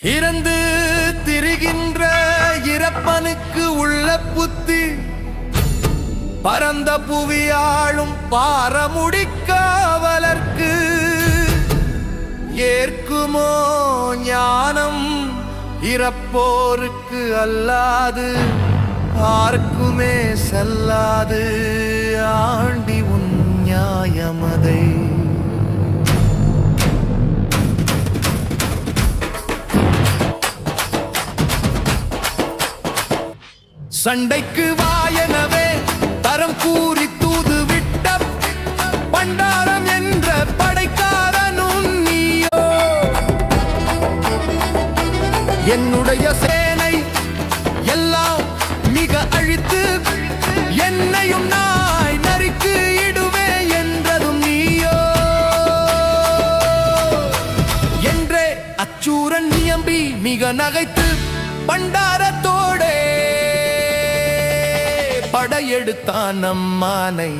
இறந்து திரிகின்ற இறப்பனுக்கு உள்ள புத்தி. பரந்த புவியாளும் பாரமுடிக்காவலர்க்கு ஏற்குமோ ஞானம் இறப்போருக்கு அல்லாது ஆர்க்குமே செல்லாது ஆண்டி. சண்டைக்கு வாயனவே தரம் கூறி தூது விட்ட பண்டாரம் என்ற படைக்காரனும் நீயோ. என்னுடைய சேனை எல்லாம் மிக அழித்து என்னையும் நாய் நரிக்கு இடுவே என்றதும் நீயோ. என்றே அச்சூரன் நியம்பி மிக நகைத்து பண்டார படையெடுத்தான் நம்மானை